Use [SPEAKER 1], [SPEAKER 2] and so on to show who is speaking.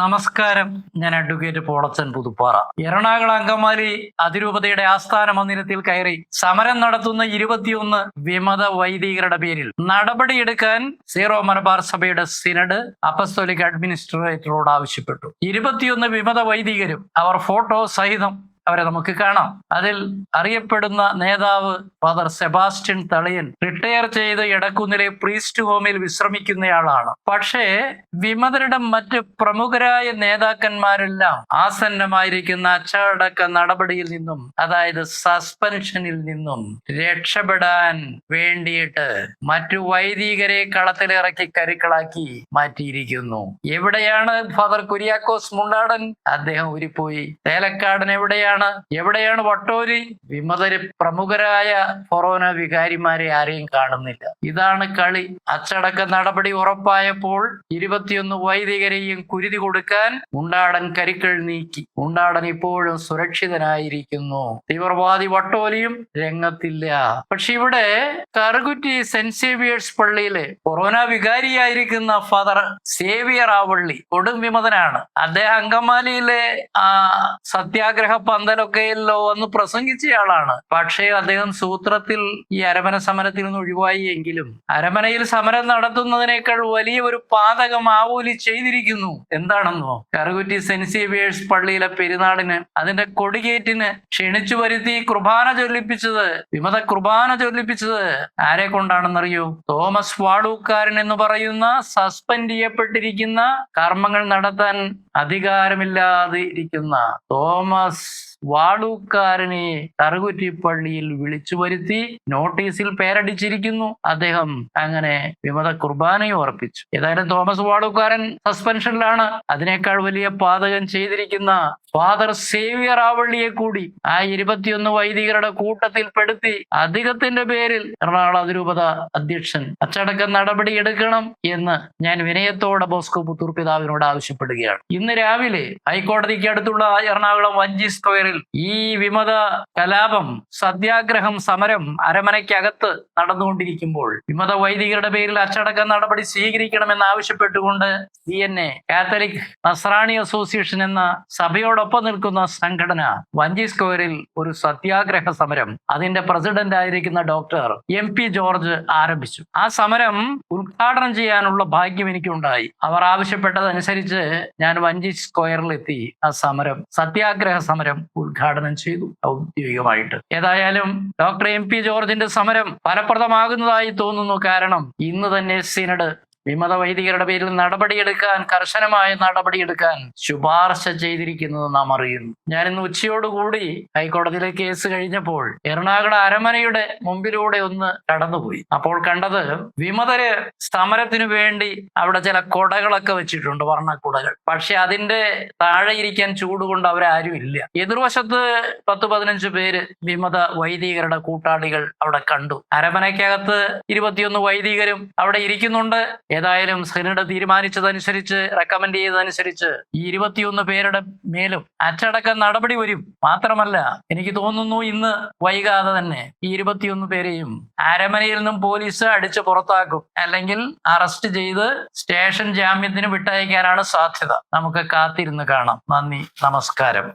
[SPEAKER 1] നമസ്കാരം. ഞാൻ അഡ്വക്കേറ്റ് പോളച്ചൻ പുതുപ്പാറ. എറണാകുളം അങ്കമാലി അതിരൂപതയുടെ ആസ്ഥാന മന്ദിരത്തിൽ കയറി സമരം നടത്തുന്ന ഇരുപത്തിയൊന്ന് വിമത വൈദികരുടെ പേരിൽ നടപടിയെടുക്കാൻ സീറോ മലബാർ സഭയുടെ സിനഡ് അപ്പസ്തോലിക് അഡ്മിനിസ്ട്രേറ്ററോട് ആവശ്യപ്പെട്ടു. ഇരുപത്തിയൊന്ന് വിമത വൈദികരും അവർ ഫോട്ടോ സഹിതം അവരെ നമുക്ക് കാണാം. അതിൽ അറിയപ്പെടുന്ന നേതാവ് ഫാദർ സെബാസ്റ്റ്യൻ തളിയൻ റിട്ടയർ ചെയ്ത് ഇടക്കുന്നിലെ പ്രീസ്റ്റ് ഹോമിൽ വിശ്രമിക്കുന്നയാളാണ്. പക്ഷേ വിമതരുടെ മറ്റ് പ്രമുഖരായ നേതാക്കന്മാരെല്ലാം ആസന്നമായിരിക്കുന്ന അച്ചടക്ക നടപടിയിൽ നിന്നും അതായത് സസ്പെൻഷനിൽ നിന്നും രക്ഷപ്പെടാൻ വേണ്ടിയിട്ട് മറ്റു വൈദികരെ കളത്തിലിറക്കി കരുക്കളാക്കി മാറ്റിയിരിക്കുന്നു. എവിടെയാണ് ഫാദർ കുര്യാക്കോസ് മുണ്ടാടൻ അദ്ദേഹം ഊരിപ്പോയി. തേലക്കാടൻ എവിടെയാണ്? എവിടെയാണ്? എവിടെയാണ് വട്ടോലി വിമതര് പ്രമുഖരായ ഫൊറോന വികാരിമാരെ ആരെയും കാണുന്നില്ല. ഇതാണ് കളി. അച്ചടക്ക നടപടി ഉറപ്പായപ്പോൾ ഇരുപത്തിയൊന്ന് വൈദികരെയും കുരുതി കൊടുക്കാൻ ഉണ്ടാടൻ കരിക്കൾ നീക്കി. ഉണ്ടാടൻ ഇപ്പോഴും സുരക്ഷിതനായിരിക്കുന്നു. തീവ്രവാദി വട്ടോലിയും രംഗത്തില്ല. പക്ഷെ ഇവിടെ കറുകുറ്റി സെന്റ് സേവിയേഴ്സ് പള്ളിയിലെ കൊറോന വികാരിയായിരിക്കുന്ന ഫാദർ സേവിയർ ആവള്ളി കൊടും വിമതനാണ്. അദ്ദേഹം അങ്കമാലിയിലെ ആ സത്യാഗ്രഹ പന്തലൊക്കെയല്ലോ വന്ന് പ്രസംഗിച്ചയാളാണ് പക്ഷേ അദ്ദേഹം സൂത്രത്തിൽ ഈ അരമന സമരത്തിൽ നിന്ന് ഒഴിവായി എങ്കിലും അരമനയിൽ സമരം നടത്തുന്നതിനേക്കാൾ വലിയ ഒരു പാതകം ആവൂലി ചെയ്തിരിക്കുന്നു. എന്താണെന്നോ? കറുകുറ്റി സെന്റ് സേവിയേഴ്സ് പള്ളിയിലെ പെരുന്നാളിന് അതിന്റെ കൊടികേറ്റിന് ക്ഷണിച്ചു വരുത്തി കുർബാന ചൊല്ലിപ്പിച്ചത്. വിമത കുർബാന ചൊല്ലിപ്പിച്ചത് ആരെ കൊണ്ടാണെന്നറിയോ? തോമസ് വാളൂക്കാരൻ എന്ന് പറയുന്ന സസ്പെൻഡ് ചെയ്യപ്പെട്ടിരിക്കുന്ന കർമ്മങ്ങൾ നടത്താൻ അധികാരമില്ലാതെ ഇരിക്കുന്ന തോമസ് വാളൂക്കാരനെ കറുകുറ്റി പള്ളിയിൽ വിളിച്ചു വരുത്തി നോട്ടീസിൽ പേരടിച്ചിരിക്കുന്നു. അദ്ദേഹം അങ്ങനെ വിമത കുർബാനയും ഉറപ്പിച്ചു. ഏതായാലും തോമസ് വാളൂക്കാരൻ സസ്പെൻഷനിലാണ്. അതിനേക്കാൾ വലിയ പാതകം ചെയ്തിരിക്കുന്ന ഫാദർ സേവിയർ ആവള്ളിയെ കൂടി ആ ഇരുപത്തിയൊന്ന് വൈദികരുടെ കൂട്ടത്തിൽ പെടുത്തി അധികത്തിന്റെ പേരിൽ എറണാകുളം അതിരൂപത അധ്യക്ഷൻ അച്ചടക്ക നടപടി എടുക്കണം എന്ന് ഞാൻ വിനയത്തോടെ ബോസ്കോ പുത്തൂർ പിതാവിനോട് ആവശ്യപ്പെടുകയാണ്. ഇന്ന് രാവിലെ ഹൈക്കോടതിക്ക് അടുത്തുള്ള എറണാകുളം വഞ്ചി സ്ക്വയറിൽ ഈ വിമത കലാപം സത്യാഗ്രഹം സമരം അരമനയ്ക്കകത്ത് നടന്നുകൊണ്ടിരിക്കുമ്പോൾ വിമത വൈദികരുടെ പേരിൽ അച്ചടക്ക നടപടി സ്വീകരിക്കണമെന്ന് ആവശ്യപ്പെട്ടുകൊണ്ട് C N A Catholic Nasrani Association എന്ന സഭയോടൊപ്പം നിൽക്കുന്ന സംഘടന വഞ്ചി സ്ക്വയറിൽ ഒരു സത്യാഗ്രഹ സമരം അതിന്റെ പ്രസിഡന്റ് ആയിരിക്കുന്ന ഡോക്ടർ എം പി ജോർജ് ആരംഭിച്ചു. ആ സമരം ഉദ്ഘാടനം ചെയ്യാനുള്ള ഭാഗ്യം എനിക്കുണ്ടായി. അവർ ആവശ്യപ്പെട്ടതനുസരിച്ച് ഞാൻ വഞ്ചി സ്ക്വയറിലെത്തി ആ സമരം സത്യാഗ്രഹ സമരം ഉദ്ഘാടനം ചെയ്തു ഔദ്യോഗികമായിട്ട്. ഏതായാലും ഡോക്ടർ എം പി ജോർജിന്റെ സമരം ഫലപ്രദമാകുന്നതായി തോന്നുന്നു. കാരണം ഇന്ന് തന്നെ സിനഡ് വിമത വൈദികരുടെ പേരിൽ നടപടിയെടുക്കാൻ കർശനമായ നടപടിയെടുക്കാൻ ശുപാർശ ചെയ്തിരിക്കുന്നത് നാം അറിയുന്നു. ഞാൻ ഇന്ന് ഉച്ചയോടുകൂടി ഹൈക്കോടതിയിലെ കേസ് കഴിഞ്ഞപ്പോൾ എറണാകുളം അരമനയുടെ മുമ്പിലൂടെ ഒന്ന് കടന്നുപോയി. അപ്പോൾ കണ്ടത് വിമതര് സമരത്തിനു വേണ്ടി അവിടെ ചില കൊടകളൊക്കെ വെച്ചിട്ടുണ്ട് വർണക്കുടകൾ. പക്ഷെ അതിന്റെ താഴെ ഇരിക്കാൻ ചൂടുകൊണ്ട് അവരാരും ഇല്ല. എതിർവശത്ത് പത്ത് പതിനഞ്ച് പേര് വിമത വൈദികരുടെ കൂട്ടാളികൾ അവിടെ കണ്ടു. അരമനയ്ക്കകത്ത് ഇരുപത്തിയൊന്ന് വൈദികരും അവിടെ ഇരിക്കുന്നുണ്ട്. ഏതായാലും സെനഡ് തീരുമാനിച്ചതനുസരിച്ച് റെക്കമെൻഡ് ചെയ്തതനുസരിച്ച് ഈ ഇരുപത്തിയൊന്ന് പേരുടെ മേലും അച്ചടക്ക നടപടി വരും. മാത്രമല്ല എനിക്ക് തോന്നുന്നു ഇന്ന് വൈകാതെ തന്നെ ഈ ഇരുപത്തിയൊന്ന് പേരെയും അരമനയിൽ നിന്നും പോലീസ് അടിച്ച് പുറത്താക്കും. അല്ലെങ്കിൽ അറസ്റ്റ് ചെയ്ത് സ്റ്റേഷൻ ജാമ്യത്തിന് വിട്ടയക്കാനാണ് സാധ്യത. നമുക്ക് കാത്തിരുന്ന് കാണാം. നന്ദി നമസ്കാരം.